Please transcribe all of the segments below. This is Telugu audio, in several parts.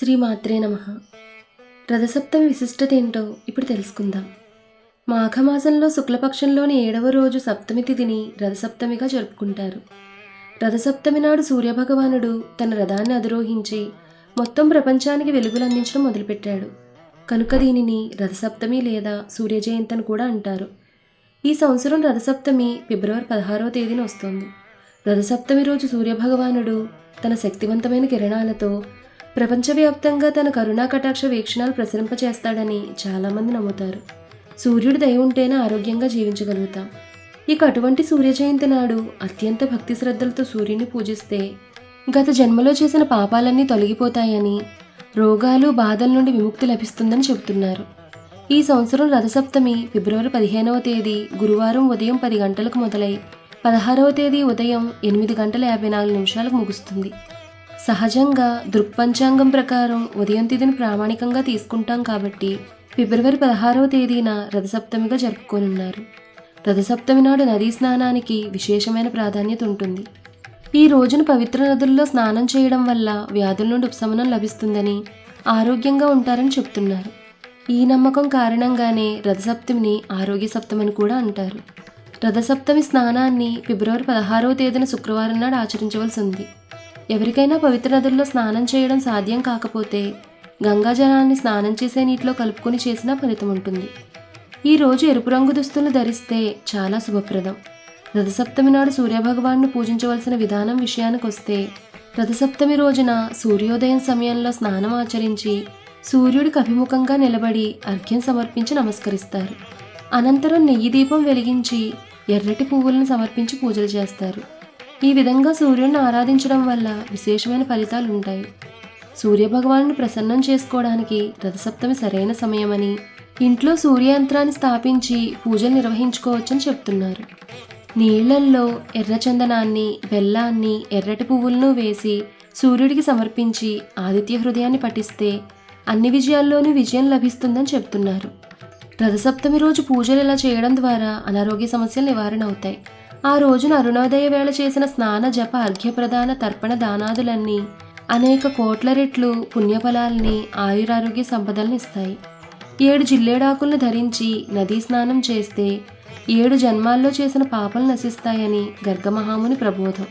శ్రీమాత్రే నమ. రథసప్తమి విశిష్టత ఏంటో ఇప్పుడు తెలుసుకుందాం. మాఘమాసంలో శుక్లపక్షంలోని ఏడవ రోజు సప్తమి తిథిని రథసప్తమిగా జరుపుకుంటారు. రథసప్తమి నాడు సూర్యభగవానుడు తన రథాన్ని అధిరోహించి మొత్తం ప్రపంచానికి వెలుగులు అందించడం మొదలుపెట్టాడు. కనుక దీనిని రథసప్తమి లేదా సూర్య జయంతి అని కూడా అంటారు. ఈ సంవత్సరం రథసప్తమి ఫిబ్రవరి పదహారవ తేదీన వస్తుంది. రథసప్తమి రోజు సూర్యభగవానుడు తన శక్తివంతమైన కిరణాలతో ప్రపంచవ్యాప్తంగా తన కరుణా కటాక్ష వీక్షణాలు ప్రసరింపచేస్తాడని చాలామంది నమ్ముతారు. సూర్యుడి దయ ఉంటేనే ఆరోగ్యంగా జీవించగలుగుతాం. ఇక అటువంటి సూర్య జయంతి నాడు అత్యంత భక్తి శ్రద్ధలతో సూర్యుని పూజిస్తే గత జన్మలో చేసిన పాపాలన్నీ తొలగిపోతాయని రోగాలు బాధల నుండి విముక్తి లభిస్తుందని చెబుతున్నారు. ఈ సంవత్సరం రథసప్తమి ఫిబ్రవరి పదిహేనవ తేదీ గురువారం ఉదయం పది గంటలకు మొదలై పదహారవ తేదీ ఉదయం ఎనిమిది గంటల యాభై నాలుగు నిమిషాలకు ముగుస్తుంది. సహజంగా దృక్పంచాంగం ప్రకారం ఉదయం తిథిని ప్రామాణికంగా తీసుకుంటాం కాబట్టి ఫిబ్రవరి పదహారవ తేదీన రథసప్తమిగా జరుపుకోనున్నారు. రథసప్తమి నాడు నదీ స్నానానికి విశేషమైన ప్రాధాన్యత ఉంటుంది. ఈ రోజున పవిత్ర నదుల్లో స్నానం చేయడం వల్ల వ్యాధుల నుండి ఉపశమనం లభిస్తుందని ఆరోగ్యంగా ఉంటారని చెప్తున్నారు. ఈ నమ్మకం కారణంగానే రథసప్తమిని ఆరోగ్య సప్తమని కూడా అంటారు. రథసప్తమి స్నానాన్ని ఫిబ్రవరి పదహారవ తేదీన శుక్రవారం నాడు ఆచరించవలసి ఉంది. ఎవరికైనా పవిత్ర నదుల్లో స్నానం చేయడం సాధ్యం కాకపోతే గంగా జలాన్ని స్నానం చేసే నీటిలో కలుపుకొని చేసినా ఫలితం ఉంటుంది. ఈ రోజు ఎరుపు రంగు దుస్తులు ధరిస్తే చాలా శుభప్రదం. రథసప్తమి నాడు సూర్యభగవాన్ను పూజించవలసిన విధానం విషయానికి వస్తే రథసప్తమి రోజున సూర్యోదయం సమయంలో స్నానం ఆచరించి సూర్యుడికి అభిముఖంగా నిలబడి అర్ఘ్యం సమర్పించి నమస్కరిస్తారు. అనంతరం నెయ్యి దీపం వెలిగించి ఎర్రటి పువ్వులను సమర్పించి పూజలు చేస్తారు. ఈ విధంగా సూర్యుడిని ఆరాధించడం వల్ల విశేషమైన ఫలితాలు ఉంటాయి. సూర్యభగవాను ప్రసన్నం చేసుకోవడానికి రథసప్తమి సరైన సమయమని ఇంట్లో సూర్యయంత్రాన్ని స్థాపించి పూజలు నిర్వహించుకోవచ్చని చెప్తున్నారు. నీళ్ళల్లో ఎర్రచందనాన్ని బెల్లాన్ని ఎర్రటి పువ్వులను వేసి సూర్యుడికి సమర్పించి ఆదిత్య హృదయాన్ని పఠిస్తే అన్ని విజయాల్లోనూ విజయం లభిస్తుందని చెప్తున్నారు. రథసప్తమి రోజు పూజలు ఇలా చేయడం ద్వారా అనారోగ్య సమస్యలు నివారణ అవుతాయి. ఆ రోజున అరుణోదయ వేళ చేసిన స్నాన జప అర్ఘ్యప్రదాన తర్పణ దానాదులన్నీ అనేక కోట్ల రెట్లు పుణ్యఫలాల్ని ఆయురారోగ్య సంపదలను ఇస్తాయి. ఏడు జిల్లేడాకులను ధరించి నదీ స్నానం చేస్తే ఏడు జన్మాల్లో చేసిన పాపలు నశిస్తాయని గర్గమహాముని ప్రబోధం.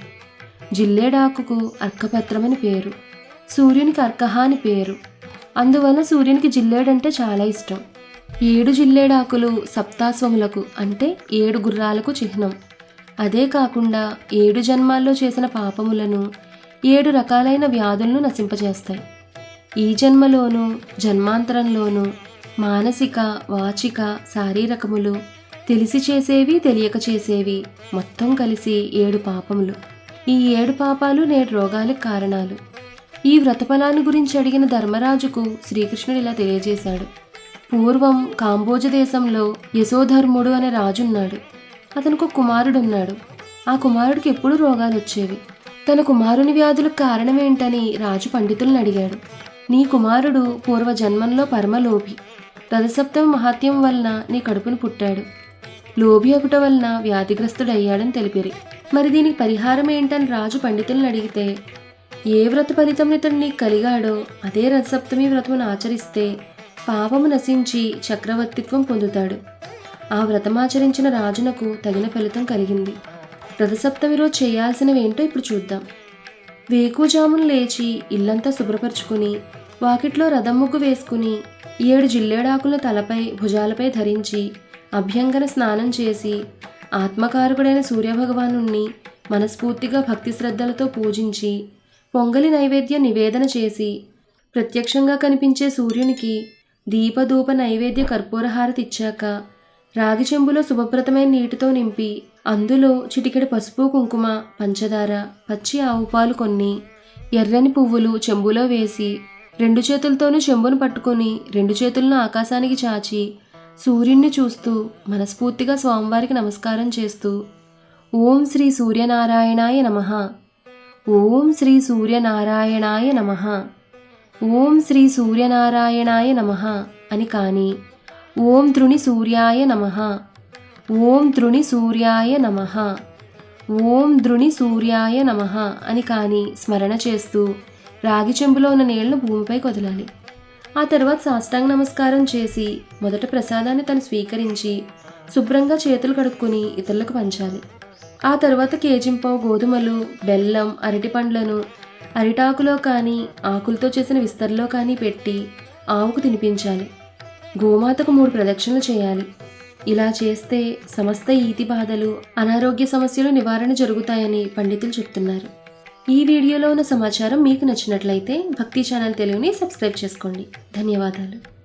జిల్లేడాకుకు అర్కపత్రమని పేరు. సూర్యునికి అర్కహ అని పేరు. అందువల్ల సూర్యునికి జిల్లేడంటే చాలా ఇష్టం. ఏడు జిల్లేడాకులు సప్తాస్వములకు అంటే ఏడు గుర్రాలకు చిహ్నం. అదే కాకుండా ఏడు జన్మాల్లో చేసిన పాపములను ఏడు రకాలైన వ్యాధులను నశింపజేస్తాయి. ఈ జన్మలోనూ జన్మాంతరంలోనూ మానసిక వాచిక శారీరకములు తెలిసి చేసేవి తెలియక చేసేవి మొత్తం కలిసి ఏడు పాపములు. ఈ ఏడు పాపాలు నేడు రోగాలకు కారణాలు. ఈ వ్రతఫలాన్ని గురించి అడిగిన ధర్మరాజుకు శ్రీకృష్ణుడు ఇలా తెలియజేశాడు. పూర్వం కాంబోజ దేశంలో యశోధర్ముడు అనే రాజున్నాడు. అతనికి ఒక కుమారుడున్నాడు. ఆ కుమారుడికి ఎప్పుడూ రోగాలు వచ్చేవి. తన కుమారుని వ్యాధులకు కారణమేంటని రాజు పండితులను అడిగాడు. నీ కుమారుడు పూర్వజన్మంలో పరమలోభి. రథసప్తమ మహాత్యం వలన నీ కడుపును పుట్టాడు. లోభి ఒకట వలన వ్యాధిగ్రస్తుడయ్యాడని తెలిపిరి. మరి దీనికి పరిహారం ఏంటని రాజు పండితులను అడిగితే ఏ వ్రత ఫలితం ఇతడు నీకు కలిగాడో అదే రథసప్తమి వ్రతమును ఆచరిస్తే పాపము నశించి చక్రవర్తిత్వం పొందుతాడు. ఆ వ్రతమాచరించిన రాజునకు తగిన ఫలితం కలిగింది. రథసప్తమిలో రోజు చేయాల్సినవేంటో ఇప్పుడు చూద్దాం. వేకుజామును లేచి ఇల్లంతా శుభ్రపరచుకుని వాకిట్లో రథం ముగ్గు వేసుకుని ఏడు జిల్లేడాకులను తలపై భుజాలపై ధరించి అభ్యంగన స్నానం చేసి ఆత్మకారకుడైన సూర్యభగవాను మనస్ఫూర్తిగా భక్తి శ్రద్ధలతో పూజించి పొంగలి నైవేద్య నివేదన చేసి ప్రత్యక్షంగా కనిపించే సూర్యునికి దీపధూప నైవేద్య కర్పూరహారతి ఇచ్చాక రాగి చెంబులో శుభప్రదమైన నీటితో నింపి అందులో చిటికెడు పసుపు కుంకుమ పంచదార పచ్చి ఆవు పాలు కొన్ని ఎర్రని పువ్వులు చెంబులో వేసి రెండు చేతులతోనూ చెంబును పట్టుకొని రెండు చేతులను ఆకాశానికి చాచి సూర్యుణ్ణి చూస్తూ మనస్ఫూర్తిగా స్వామివారికి నమస్కారం చేస్తూ ఓం శ్రీ సూర్యనారాయణాయ నమః. ఓం శ్రీ సూర్యనారాయణాయ నమః. ఓం శ్రీ సూర్యనారాయణాయ నమః అని కానీ ఓం ద్రుణి సూర్యాయ నమః. ఓం ద్రుణి సూర్యాయ నమః. ఓం ద్రుణి సూర్యాయ నమః అని కానీ స్మరణ చేస్తూ రాగి చెంబులో ఉన్న నీళ్ళను భూమిపై కొదలాలి. ఆ తర్వాత సాష్టాంగ నమస్కారం చేసి మొదట ప్రసాదాన్ని తను స్వీకరించి శుభ్రంగా చేతులు కడుక్కొని ఇతరులకు పంచాలి. ఆ తర్వాత కేజింపావు గోధుమలు బెల్లం అరటి పండ్లను అరిటాకులో కానీ ఆకులతో చేసిన విస్తరలో కానీ పెట్టి ఆవుకు తినిపించాలి. గోమాతకు మూడు ప్రదక్షిణలు చేయాలి. ఇలా చేస్తే సమస్త ఈతి బాధలు అనారోగ్య సమస్యలు నివారణ జరుగుతాయని పండితులు చెప్తున్నారు. ఈ వీడియోలో ఉన్న సమాచారం మీకు నచ్చినట్లయితే భక్తి ఛానల్ తెలుగుని సబ్స్క్రైబ్ చేసుకోండి. ధన్యవాదాలు.